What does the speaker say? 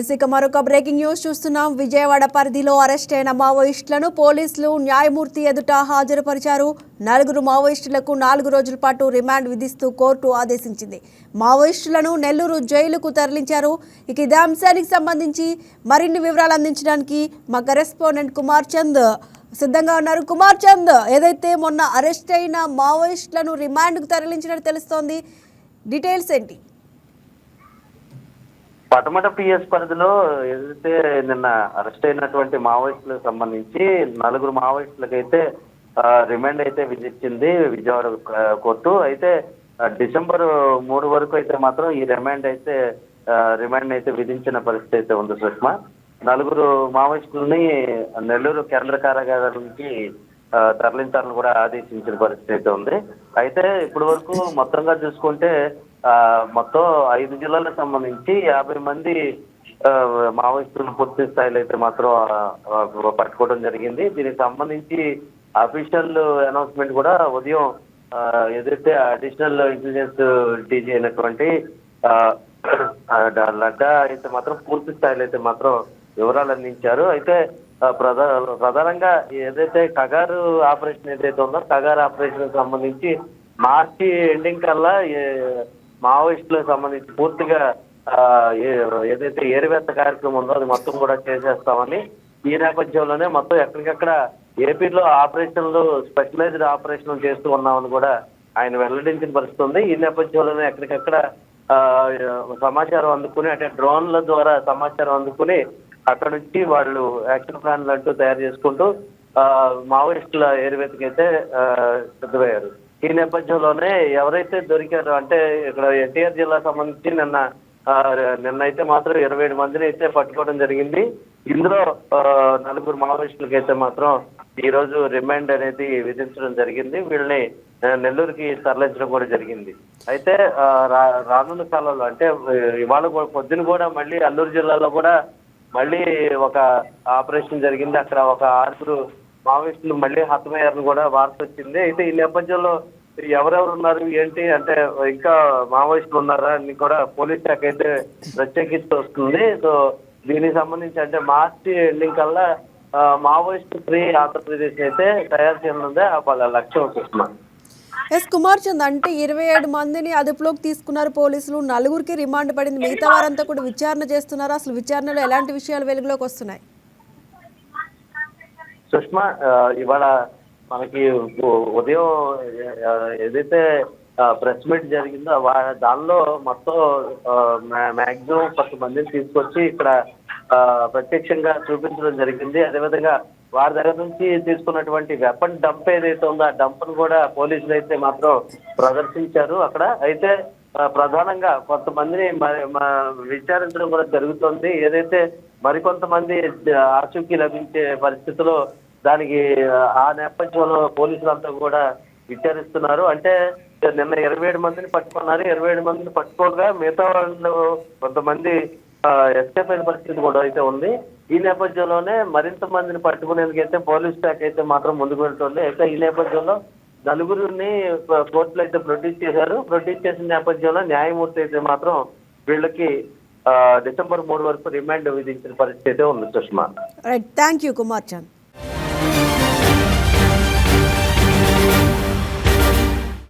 Yes ఇక మరొక breaking news చూస్తున్నాం. విజయవాడ పరిధిలో అరెస్ట్ అయిన మావోయిస్టులను పోలీసులు న్యాయమూర్తి ఎదుట హాజరుపరిచారు. నలుగురు మావోయిస్టులకు నాలుగు రోజుల పాటు రిమాండ్ విధిస్తూ కోర్టు ఆదేశించింది. మావోయిస్టులను నెల్లూరు జైలుకు తరలించారు. ఇక ఇదే అంశానికి సంబంధించి మరిన్ని వివరాలు అందించడానికి మా కరెస్పాండెంట్ కుమార్ చంద్ సిద్ధంగా ఉన్నారు. కుమార్ చంద్ ఏదైతే మొన్న అరెస్ట్ అయిన మావోయిస్టులను రిమాండ్కు తరలించినట్టు తెలుస్తోంది డీటెయిల్స్ ఏంటి? పటమట పిఎస్ పరిధిలో ఏదైతే నిన్న అరెస్ట్ అయినటువంటి మావోయిస్టులకు సంబంధించి నలుగురు మావోయిస్టులకు అయితే రిమాండ్ అయితే విధించింది విజయవాడ కోర్టు. అయితే డిసెంబర్ మూడు వరకు అయితే మాత్రం ఈ రిమాండ్ అయితే రిమాండ్ అయితే విధించిన పరిస్థితి అయితే ఉంది సుష్మా. నలుగురు మావోయిస్టులని నెల్లూరు కేంద్ర కారాగారానికి నుంచి తరలించాలని కూడా ఆదేశించిన పరిస్థితి అయితే ఉంది. అయితే ఇప్పటి వరకు మొత్తంగా చూసుకుంటే మొత్తం ఐదు జిల్లాలకు సంబంధించి యాభై మంది ఆ, మావోయిస్టులను పూర్తి స్థాయిలో అయితే మాత్రం పట్టుకోవడం జరిగింది. దీనికి సంబంధించి అఫీషియల్ అనౌన్స్మెంట్ కూడా ఉదయం ఆ, ఏదైతే అడిషనల్ ఇంటెలిజెన్స్ డీజీ అయినటువంటి ఆ, లడ్డా అయితే మాత్రం పూర్తి స్థాయిలో అయితే మాత్రం వివరాలు అందించారు. అయితే ప్రధా ప్రధానంగా ఏదైతే కగారు ఆపరేషన్ ఏదైతే ఉందో కగారు ఆపరేషన్ సంబంధించి మార్చి ఎండింగ్ కల్లా మావోయిస్టులకు సంబంధించి పూర్తిగా ఆ, ఏదైతే ఏరువేత్త కార్యక్రమం ఉందో అది మొత్తం కూడా చేసేస్తామని ఈ నేపథ్యంలోనే మొత్తం ఎక్కడికక్కడ ఏపీలో ఆపరేషన్లు స్పెషలైజ్డ్ ఆపరేషన్లు చేస్తూ ఉన్నామని కూడా ఆయన వెల్లడించిన పరిస్థితి ఉంది. ఈ నేపథ్యంలోనే ఎక్కడికక్కడ ఆ, సమాచారం అందుకుని అంటే డ్రోన్ల ద్వారా సమాచారం అందుకుని అక్కడ నుంచి వాళ్ళు యాక్షన్ ప్లాన్లు అంటూ తయారు చేసుకుంటూ ఆ, మావోయిస్టుల ఏరివేతకైతే ఆ, సిద్ధమయ్యారు. ఈ నేపథ్యంలోనే ఎవరైతే దొరికారో అంటే ఇక్కడ ఎన్టీఆర్ జిల్లా సంబంధించి నిన్న ఆ, మాత్రం ఇరవై ఏడు మందిని అయితే పట్టుకోవడం జరిగింది. ఇందులో ఆ, నలుగురు మావోయిస్టులకు అయితే మాత్రం ఈ రోజు రిమాండ్ అనేది విధించడం జరిగింది. వీళ్ళని నెల్లూరుకి తరలించడం కూడా జరిగింది. అయితే రా- రానున్న కాలంలో అంటే ఇవాళ పొద్దున కూడా మళ్ళీ అల్లూరు జిల్లాలో కూడా మళ్ళీ ఒక ఆపరేషన్ జరిగింది. అక్కడ ఒక ఆరుగురు మావోయిస్టులు మళ్ళీ హతమయ్యారని కూడా వార్త వచ్చింది. అయితే ఈ నేపథ్యంలో ఎవరెవరు ఉన్నారు ఏంటి? అంటే ఇంకా మావోయిస్టులు ఉన్నారా? అని కూడా పోలీస్ శాఖ అయితే ప్రత్యేకిస్తూ వస్తుంది. సో దీనికి సంబంధించి అంటే మార్చి ఎండింగ్ కల్లా మావోయిస్ట్ ఫ్రీ ఆంధ్రప్రదేశ్ అయితే తయారు చేయనుందే. వాళ్ళ లక్ష్యం వస్తున్నాం ఎస్ కుమార్ చంద్ అంటే ఇరవై ఏడు మందిని అదుపులోకి తీసుకున్నారు పోలీసులు. నలుగురికి రిమాండ్ పడింది. మిగతా వారంతా కూడా విచారణ చేస్తున్నారు. అసలు విచారణలో ఎలాంటి విషయాలు వెలుగులోకి వస్తున్నాయి? సుష్మా ఇవాళ మనకి ఉదయం ఏదైతే ప్రెస్ మీట్ జరిగిందో వా- దానిలో మొత్తం మాక్సిమం కొంతమందిని తీసుకొచ్చి ఇక్కడ ఆ, ప్రత్యక్షంగా చూపించడం జరిగింది. అదేవిధంగా వారి దగ్గర నుంచి తీసుకున్నటువంటి వెపన్ డంప్ ఏదైతే ఉందో ఆ డంప్ను కూడా పోలీసులు అయితే మాత్రం ప్రదర్శించారు అక్కడ. అయితే ప్రధానంగా కొంతమందిని మరి- మా- విచారించడం కూడా జరుగుతుంది. ఏదైతే మరికొంతమంది ఆచూకీ లభించే పరిస్థితిలో దానికి ఆ నేపథ్యంలో పోలీసులు అంతా కూడా విచారిస్తున్నారు. అంటే నిన్న ఇరవై ఏడు మందిని పట్టుకున్నారు. ఇరవై ఏడు మందిని పట్టుకోగా మిగతా వాళ్ళు కొంతమంది ఎస్కేప్ అయిన పరిస్థితి కూడా అయితే ఉంది. ఈ నేపథ్యంలోనే మరింత మందిని పట్టుకునేందుకైతే పోలీస్ శాఖ అయితే మాత్రం ముందుకు వెళ్తుంది. అయితే ఈ నేపథ్యంలో నలుగురిని కోర్టులో అయితే ప్రొడ్యూస్ చేశారు. ప్రొడ్యూస్ చేసిన నేపథ్యంలో న్యాయమూర్తి అయితే మాత్రం వీళ్ళకి డిసెంబర్ మూడు వరకు రిమాండ్ విధించిన పరిస్థితి అయితే ఉంది Sushma. Right thank you Kumar Chand